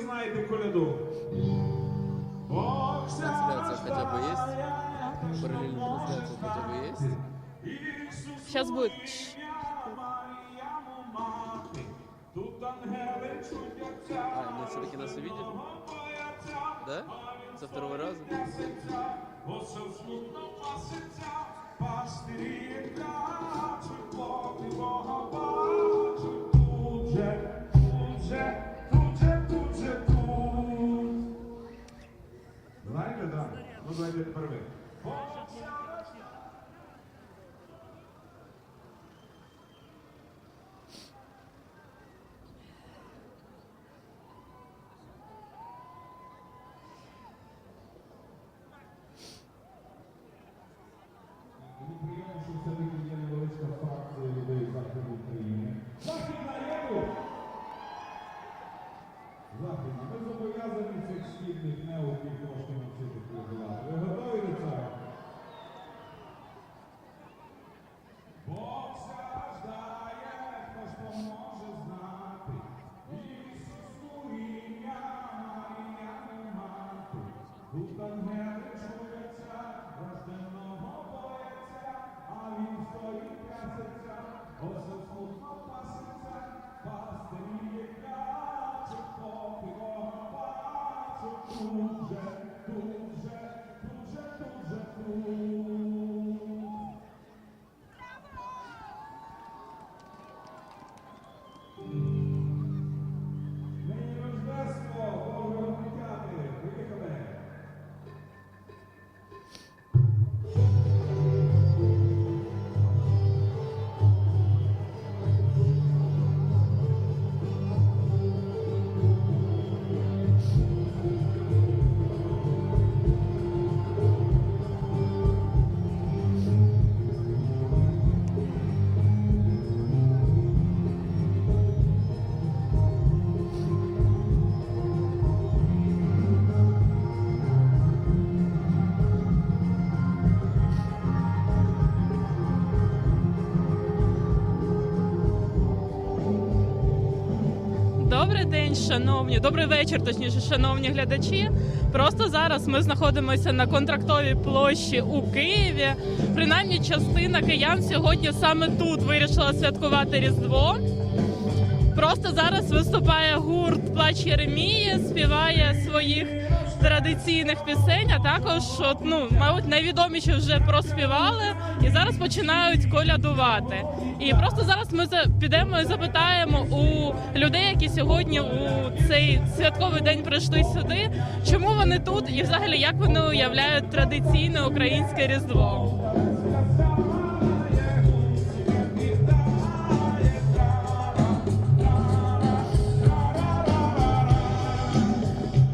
знаєте коляду? Бог Трансляция хотя бы есть? Параллельная трансляция хотя бы есть? Сейчас будет. Тут ангели чудяться, А, мы все-таки нас увидели? Да? Со второго раза? осел Да? Ну, давайте тепер ви. Тут день, шановні, добрий вечір, точніше, шановні глядачі. Просто зараз ми знаходимося на контрактовій площі у Києві. Принаймні, частина киян сьогодні саме тут вирішила святкувати Різдво. Просто зараз виступає гурт Плач Єремії, співає своїх традиційних пісень, а також, от, ну, мабуть, найвідоміші вже проспівали і зараз починають колядувати. І просто зараз ми підемо і запитаємо у людей, які сьогодні у цей святковий день прийшли сюди, чому вони тут і взагалі як вони уявляють традиційне українське різдво.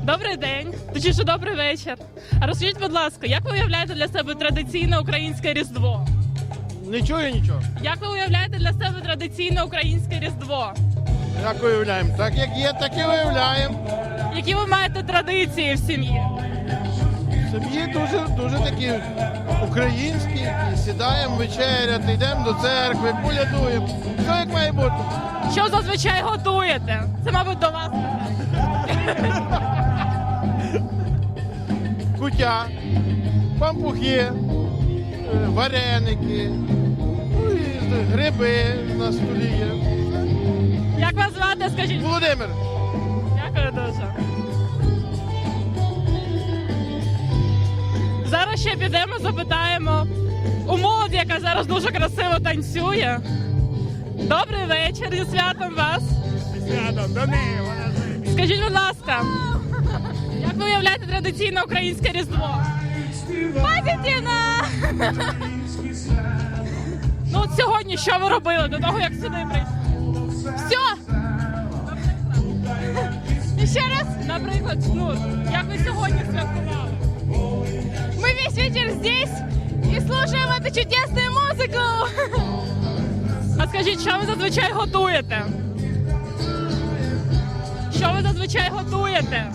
Добрий день, точніше, добрий вечір. А розкажіть, будь ласка, як ви уявляєте для себе традиційне українське різдво? Не чую нічого. Як ви уявляєте для себе традиційне українське різдво? Як уявляємо? Так як є, так і уявляємо. Які ви маєте традиції в сім'ї? Сім'ї дуже, дуже такі українські, які сідаємо вечеряти, йдемо до церкви, полядуємо. Все як має бути. Що зазвичай готуєте? Це, мабуть, до вас. Кутя, пампухи, е, вареники, ну і гриби на столі є. Як вас звати? Скажіть. Володимир, Дякую дуже. Зараз ще підемо, запитаємо у молоді, яка зараз дуже красиво танцює. Добрий вечір зі святом вас. Святом, до неї, вона Скажіть, будь ласка, ви уявляєте традиційне українське різдво? Позитивно! Ну от сьогодні що ви робили до того, як сюди прийшли? Все! І ще раз, наприклад, ну, як ви сьогодні святкували? Мы весь вечер здесь и слушаем эту чудесную музыку. А скажіть, що ви зазвичай готуєте? Що ви зазвичай готуєте?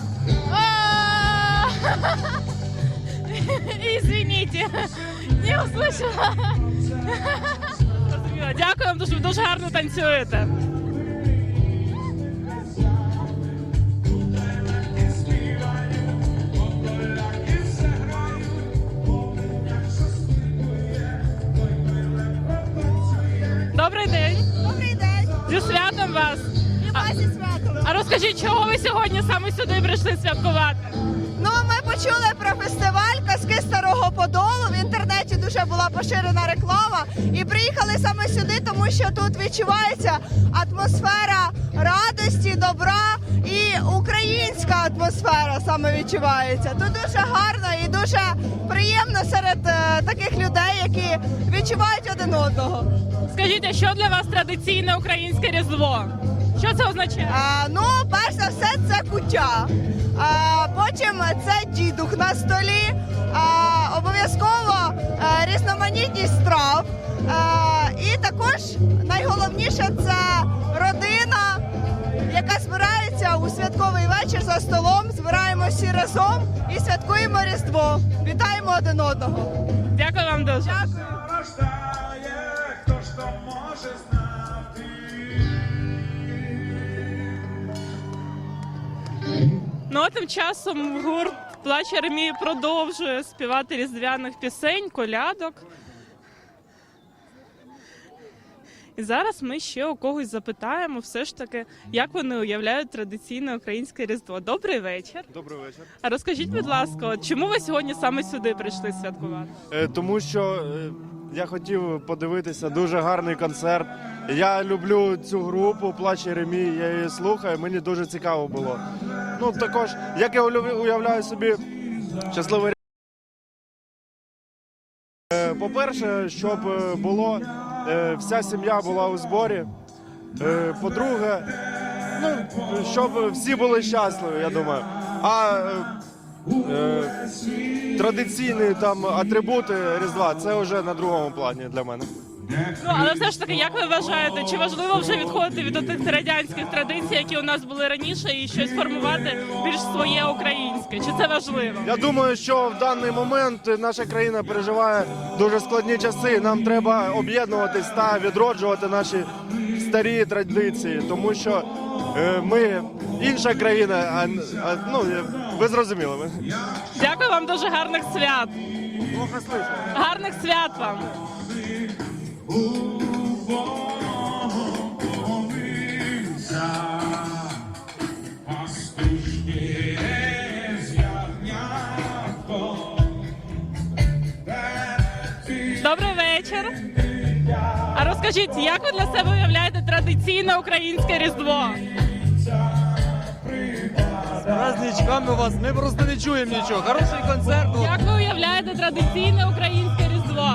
Извините, не услышала. Дякую вам, дуже, дуже гарно танцюєте. Добрий день. Добрий день. Зі святом вас. І вас зі святом. А розкажіть, чого ви сьогодні саме сюди прийшли святкувати? Ну, почули про фестиваль казки старого подолу. В інтернеті дуже була поширена реклама. І приїхали саме сюди, тому що тут відчувається атмосфера радості, добра і українська атмосфера саме відчувається. Тут дуже гарно і дуже приємно серед е, таких людей, які відчувають один одного. Скажіть, а що для вас традиційне українське різдво? Що це означає? А, ну, перш за все, це куття. А, потім це дідух на столі. А, обов'язково е, різноманітність страв. А, і також найголовніше це родина, яка збирається у святковий вечір за столом. Збираємося разом і святкуємо Різдво. Вітаємо один одного. Дякую вам дуже. Дякую. Хто ж то може знати. Ну а тим часом гурт Плач Армії продовжує співати різдвяних пісень, колядок. І зараз ми ще у когось запитаємо, все ж таки, як вони уявляють традиційне українське різдво. Добрий вечір. Добрий вечір. А розкажіть, будь ласка, от чому ви сьогодні саме сюди прийшли святкувати? Е, Тому що е, я хотів подивитися дуже гарний концерт. Я люблю цю групу Плач Єремій, я її слухаю. Мені дуже цікаво було. Ну також, як я уявляю собі щасливий. Е, По-перше, щоб е, було е, вся сім'я була у зборі. По-друге, ну щоб всі були щасливі, я думаю. А е, традиційні там атрибути Різдва це вже на другому плані для мене. Ну але все ж таки, як ви вважаєте, чи важливо вже відходити від тих радянських традицій, які у нас були раніше, і щось формувати більш своє українське? Чи це важливо? Я думаю, що в даний момент наша країна переживає дуже складні часи. Нам треба об'єднуватись та відроджувати наші старі традиції, тому що е, ми інша країна, а, а ну ви зрозуміли. Дякую вам дуже гарних свят. Гарних свят вам. Добрий вечір. А розкажіть, як ви для себе уявляєте традиційне українське різдво? Праздничками вас, ми просто не чуємо нічого. Хороший концерт. Як ви уявляєте традиційне українське різдво?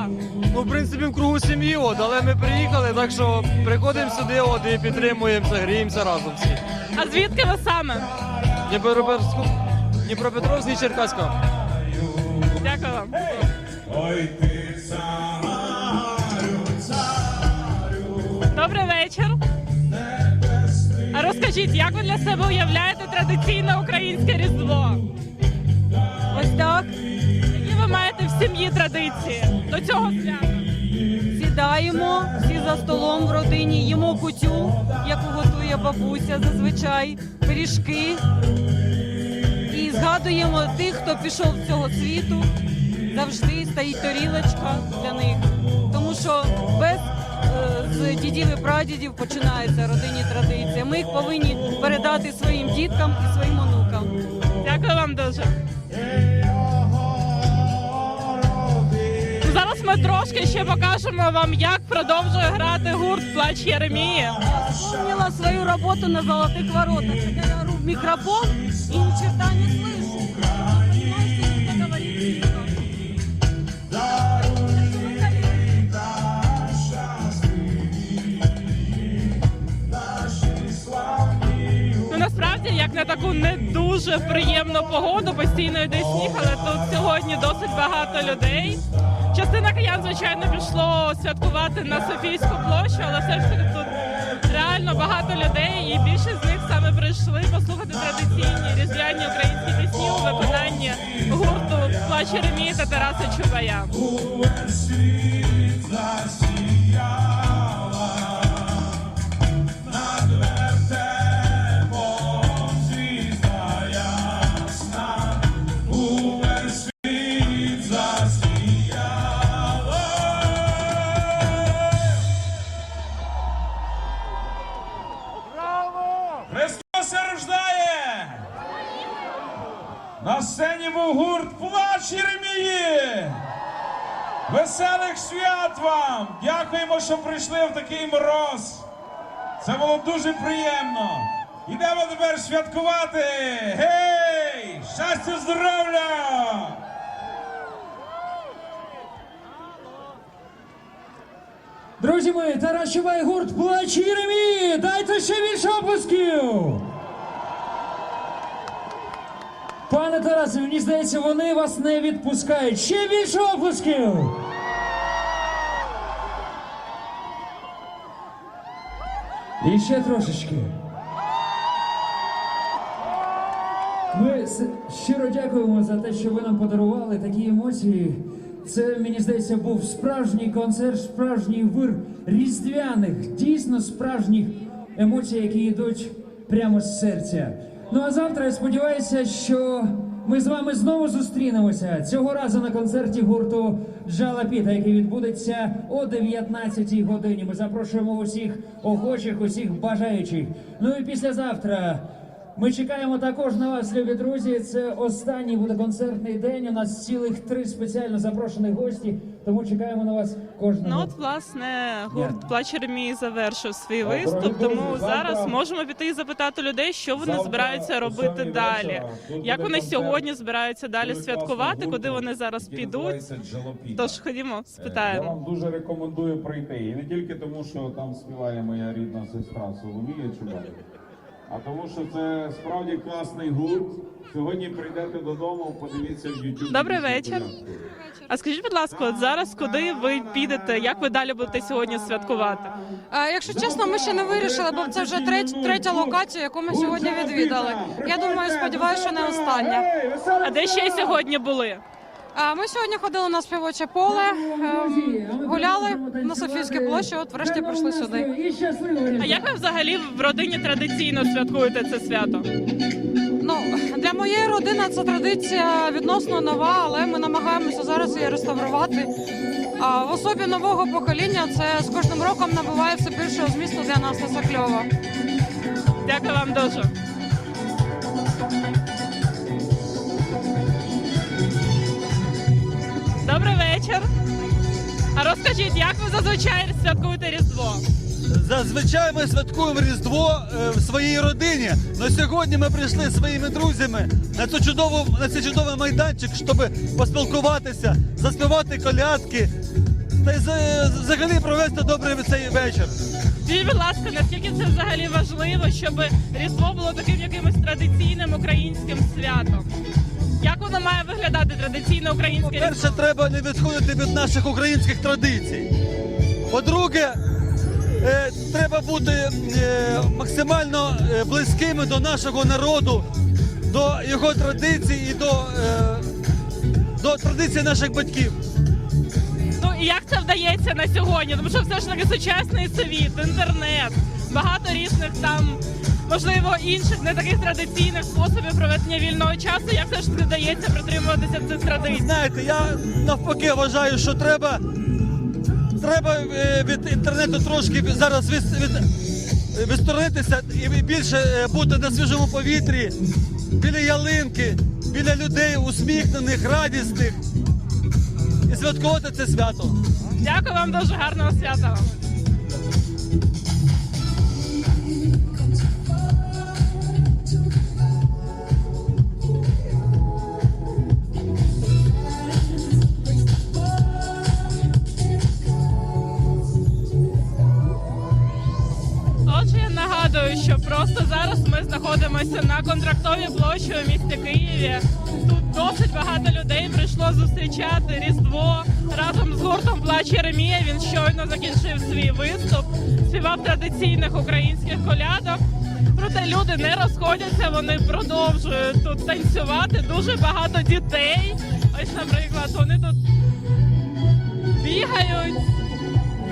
Ну, в принципі, в кругу сім'ї, от, але ми приїхали, так що приходимо сюди от, і підтримуємося, гріємося разом всі. А звідки ви саме? Дніпропетровську, Дніпропетровськ і Черкаська. Дякую вам. Ой, ти царю, розкажіть, як ви для себе уявляєте традиційне українське різдво? Ось так Які ви маєте в сім'ї традиції до цього свята? сідаємо всі за столом в родині, їмо кутю, яку готує бабуся зазвичай, пиріжки. І згадуємо тих, хто пішов з цього світу. Завжди стоїть тарілочка для них. Тому що без з дідів і прадідів починаються родинні традиції. Ми їх повинні передати своїм діткам і своїм онукам. Дякую вам дуже. Зараз ми трошки ще покажемо вам, як продовжує грати гурт Плач Єремії. Вспомнила свою работу на золотых воротах. Я микрофон и ни черта не слышу. Насправді, як на таку не дуже приємну погоду, постійно йде сніг, але тут сьогодні досить багато людей. Частина киян, звичайно, пішло святкувати на Софійську площу, але все ж таки тут реально багато людей, і більшість з них саме прийшли послухати традиційні різдвяні українські пісні у виконанні гурту Плач та Тараса Чубая. Христос рождає! На сцені був гурт плач Єремії! Веселих свят вам! Дякуємо, що прийшли в такий мороз. Це було дуже приємно. Ідемо тепер святкувати! Гей! Щастя, здоров'я! Друзі мої, Тарас Чубай, гурт Плач Єремії! Дайте ще більше оплесків! Пане Тарасе, мені здається, вони вас не відпускають. Ще більше оплесків! І ще трошечки. Ми щиро дякуємо за те, що ви нам подарували такі емоції. Це, мені здається, був справжній концерт, справжній вир різдвяних, дійсно справжніх емоцій, які йдуть прямо з серця. Ну а завтра я сподіваюся, що ми з вами знову зустрінемося цього разу на концерті гурту Джалапіта, який відбудеться о 19-й годині. Ми запрошуємо усіх охочих, усіх бажаючих. Ну і післязавтра. Ми чекаємо також на вас, любі друзі. Це останній буде концертний день. У нас цілих три спеціально запрошених гості. Тому чекаємо на вас кожного. Ну от власне гурт Плач Єремії завершив свій виступ. Тому зараз можемо піти і запитати людей, що вони збираються робити далі. Як вони сьогодні збираються далі святкувати, куди вони зараз підуть? Тож ходімо, Я спитаємо. вам дуже рекомендую прийти. І не тільки тому, що там співає моя рідна сестра Соломія Чубай, а тому, що це справді класний гурт. Сьогодні прийдете додому, подивіться в YouTube. Добрий вечір. А скажіть, будь ласка, от зараз куди ви підете? Як ви далі будете сьогодні святкувати? А, якщо чесно, ми ще не вирішили, бо це вже третя, третя локація, яку ми сьогодні відвідали. Я думаю, сподіваюся, що не остання. А де ще сьогодні були? Ми сьогодні ходили на співоче поле, ем, гуляли на Софійській площі. От врешті прийшли сюди. А як ви взагалі в родині традиційно святкуєте це свято? Ну для моєї родини це традиція відносно нова, але ми намагаємося зараз її реставрувати. А в особі нового покоління це з кожним роком набуває все більшого змісту для нас. Це кльово. Дякую вам дуже. Добрий вечір. А розкажіть, як ви зазвичай святкуєте Різдво? Зазвичай ми святкуємо Різдво е, в своїй родині. Но сьогодні ми прийшли зі своїми друзями на цю чудову на цей чудовий майданчик, щоб поспілкуватися, заспівати колядки та й за- взагалі провести добрий цей вечір. Скажіть, будь ласка, наскільки це взагалі важливо, щоб Різдво було таким якимось традиційним українським святом? Як воно має виглядати традиційно українське Різдво? Перше, треба не відходити від наших українських традицій. По-друге, е, треба бути е, максимально е, близькими до нашого народу, до його традицій і до, е, до традицій наших батьків. Ну і як це вдається на сьогодні? Тому що все ж таки сучасний світ, інтернет, багато різних там, можливо, інших не таких традиційних способів проведення вільного часу. Як все ж таки вдається притримуватися цих традицій? Знаєте, я навпаки вважаю, що треба, треба е, від інтернету трошки зараз від, від, відсторонитися і більше е, бути на свіжому повітрі, біля ялинки, біля людей усміхнених, радісних і святкувати це свято. Дякую вам дуже гарного свята. Просто зараз ми знаходимося на контрактовій площі у місті Києві. Тут досить багато людей прийшло зустрічати Різдво разом з гуртом Плач Єремія. Він щойно закінчив свій виступ, співав традиційних українських колядок. Проте люди не розходяться, вони продовжують тут танцювати. Дуже багато дітей. Ось, наприклад, вони тут бігають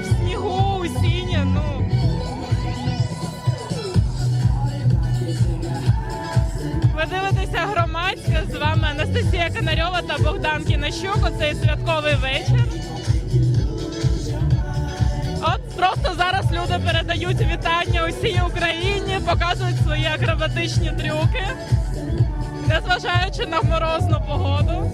в снігу, у сіні. Ну Ви дивитеся громадське з вами Анастасія Канарьова та Богдан Кінощук. Оцей святковий вечір. От просто зараз люди передають вітання усій Україні, показують свої акробатичні трюки. незважаючи на морозну погоду.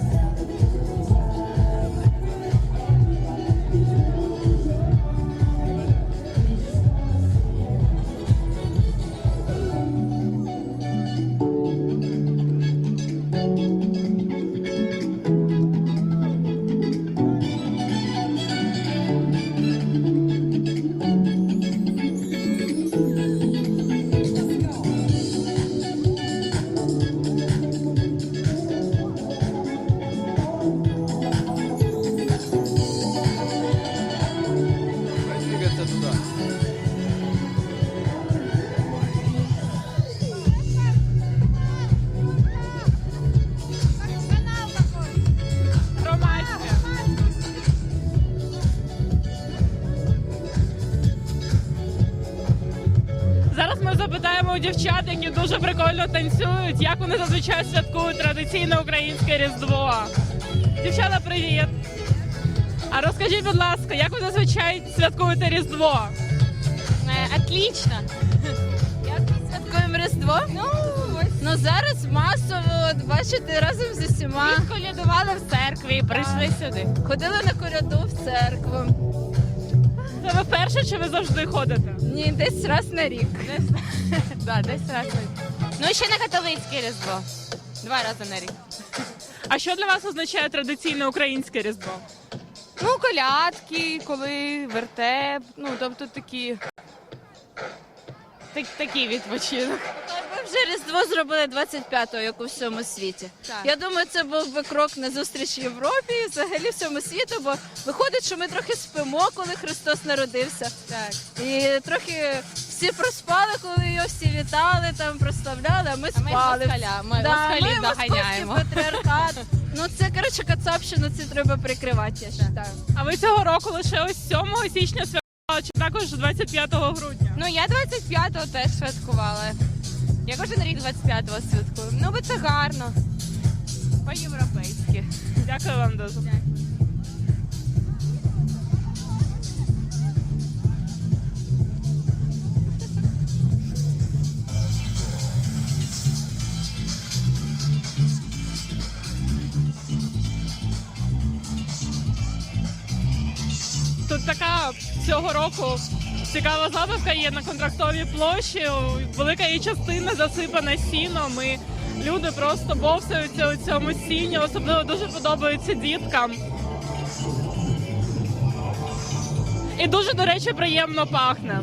У дівчат, які дуже прикольно танцюють, як вони зазвичай святкують традиційне українське різдво. Дівчата, привіт! А розкажіть, будь ласка, як ви зазвичай святкуєте різдво? Отлично. Як ми святкуємо Різдво? Ну, ну зараз масово, от бачите, разом з усіма. Колядували в церкві і прийшли сюди. Ходили на коляду в церкву. Це ви вперше чи ви завжди ходите? Ні, десь раз на рік. Да, десь раз. Ну і ще на католицьке Різдво. Два рази на рік. А що для вас означає традиційне українське різдво? Ну, колядки, коли вертеп, ну тобто такі. Так, такий відпочинок. Ми вже Різдво зробили 25-го, як у всьому світі. Я думаю, це був би крок на зустріч Європі і взагалі всьому світу, бо виходить, що ми трохи спимо, коли Христос народився. Так. І трохи всі проспали, коли його всі вітали, там прославляли, а ми спали. ми Да, москалів ми московський доганяємо. патріархат. Ну це коротше кацапщину, це треба прикривати, я вважаю. А ви цього року лише ось 7 січня святкували, чи також 25 грудня? Ну я 25-го теж святкувала. Я кожен рік 25-го святкую. Ну бо це гарно. По-європейськи. Дякую вам дуже. Цього року цікава забавка є на контрактовій площі. Велика її частина засипана сіном. І люди просто бовсаються у цьому сіні. Особливо дуже подобається діткам. І дуже, до речі, приємно пахне.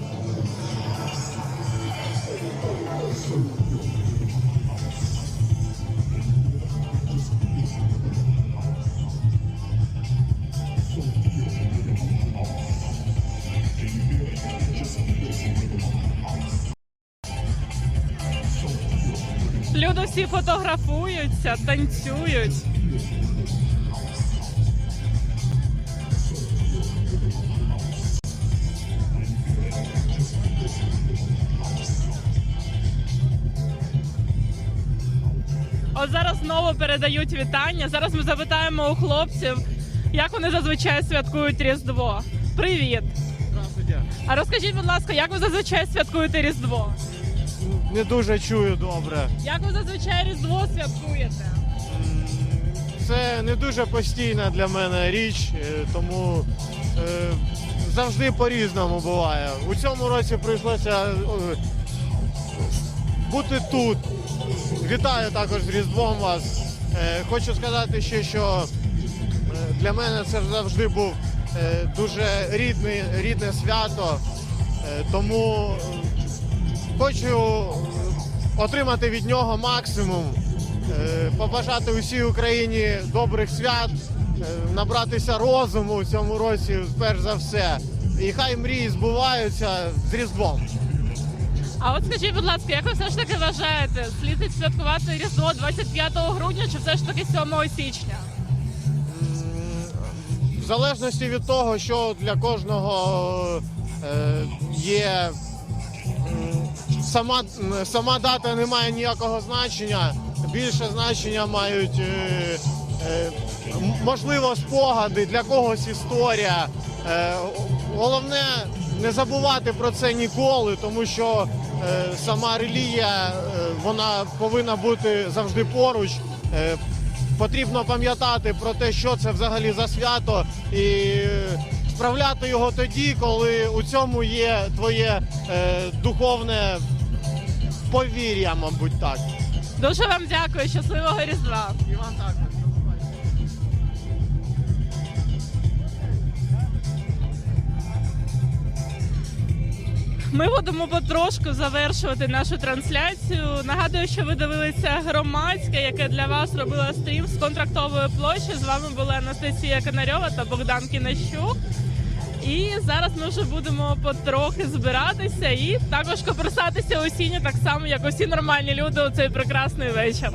Всі фотографуються, танцюють. От зараз знову передають вітання. Зараз ми запитаємо у хлопців, як вони зазвичай святкують Різдво. Привіт! Здравствуйте. А розкажіть, будь ласка, як ви зазвичай святкуєте Різдво? Не дуже чую добре. Як ви зазвичай Різдво святкуєте? Це не дуже постійна для мене річ, е, тому е, завжди по-різному буває. У цьому році прийшлося е, бути тут. Вітаю також з Різдвом вас. Е, хочу сказати ще, що е, для мене це завжди був е, дуже рідний, рідне свято. Е, тому хочу отримати від нього максимум. Е, побажати усій Україні добрих свят, е, набратися розуму у цьому році, перш за все. І хай мрії збуваються з Різдвом. А от скажіть, будь ласка, як ви все ж таки вважаєте, слід святкувати Різдво 25 грудня чи все ж таки 7 січня? В залежності від того, що для кожного е, є сама, сама дата не має ніякого значення. Більше значення мають е, е, можливо спогади, для когось історія. Е, головне не забувати про це ніколи, тому що сама релігія вона повинна бути завжди поруч. Потрібно пам'ятати про те, що це взагалі за свято, і справляти його тоді, коли у цьому є твоє духовне повір'я, мабуть, так. Дуже вам дякую, щасливого різдва. І вам також. Ми будемо потрошку завершувати нашу трансляцію. Нагадую, що ви дивилися громадське, яке для вас робила стрім з контрактової площі. З вами була Анастасія Канарьова та Богдан Кінащук. І зараз ми вже будемо потрохи збиратися і також коперсатися осінню, так само як усі нормальні люди у цей прекрасний вечір.